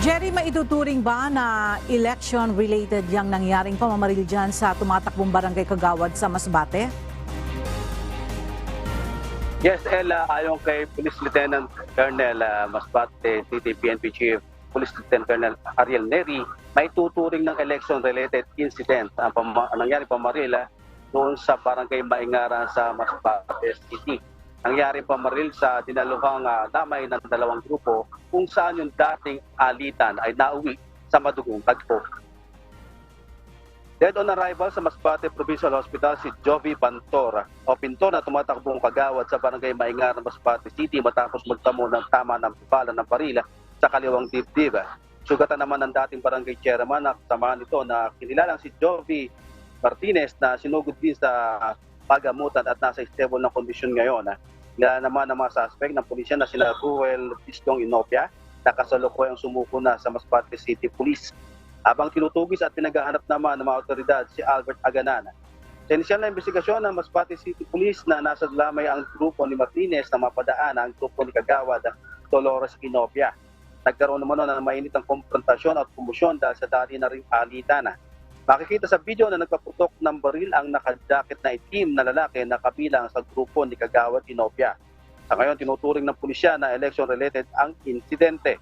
Jerry, maituturing ba na election-related yung nangyaring pamamaril dyan sa tumatakbong barangay Kagawad sa Masbate? Yes, Ella, ayon kay Police Lieutenant Colonel uh, Masbate City PNP Chief Police Lieutenant Colonel Ariel Neri, may tuturing ng election-related incident ang, ang nangyari pamaril ah, doon sa barangay Maingara sa Masbate City. Nangyari pamaril sa dinaluhang uh, damay ng dalawang grupo kung saan yung dating alitan ay nauwi sa madugong tagpo. Dead on arrival sa Masbate Provincial Hospital si Jovi Pantor o Pintor na tumatakbong kagawad sa barangay Maingar ng Masbate City matapos magtamo ng tama ng bala ng barila sa kaliwang dibdib. Sugatan naman ng dating barangay chairman na kasama nito na kinilalang si Jovi Martinez na sinugod din sa pagamutan at nasa stable na kondisyon ngayon. Nila naman ang mga suspect ng pulisya na sila Ruel Pistong Inopia na kasalukuyang sumuko na sa Masbate City Police habang tinutugis at pinaghahanap naman ng mga otoridad si Albert Aganan. Sa inisyal na investigasyon ng Masbate City Police na nasa lamay ang grupo ni Martinez na mapadaan ang grupo ni Kagawad Dolores Inopia. Nagkaroon naman ng mainit ang konfrontasyon at kumusyon dahil sa dali na ring alitan. Makikita sa video na nagpaputok ng baril ang nakajakit na itim na lalaki na kabilang sa grupo ni Kagawad Inopia. Sa ngayon, tinuturing ng pulisya na election-related ang insidente.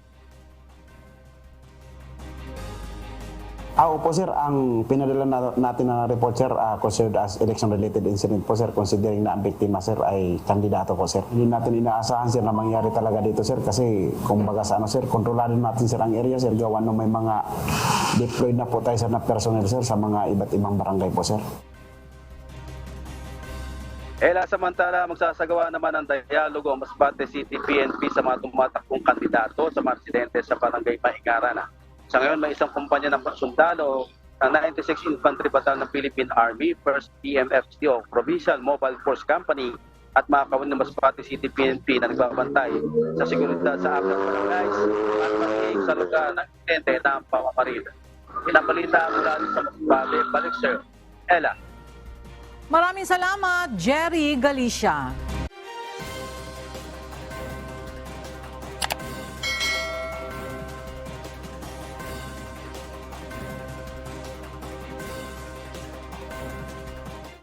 Ah, opo sir, ang pinadala na, natin na report sir, ah, considered as election-related incident po sir, considering na ang biktima sir ay kandidato po sir. Hindi natin inaasahan sir na mangyari talaga dito sir kasi kumbaga sa ano sir, kontrolado natin sir ang area sir, gawa nung may mga deployed na po tayo sir na personnel sir sa mga iba't ibang barangay po sir. Ela samantala magsasagawa naman ng dialogo ang Masbate City PNP sa mga tumatakbong kandidato sa mga residente sa barangay Maingaran. Sa ngayon may isang kumpanya ng sundalo ng 96 Infantry Battalion ng Philippine Army, 1st PMFCO, Provincial Mobile Force Company at mga kawin ng Masbate City PNP na nagbabantay sa seguridad sa apat barangays at maging sa lugar ng insidente ng pamamaril. Pinabalita mula sa Masbate, balik sir. Ella. Maraming salamat, Jerry Galicia.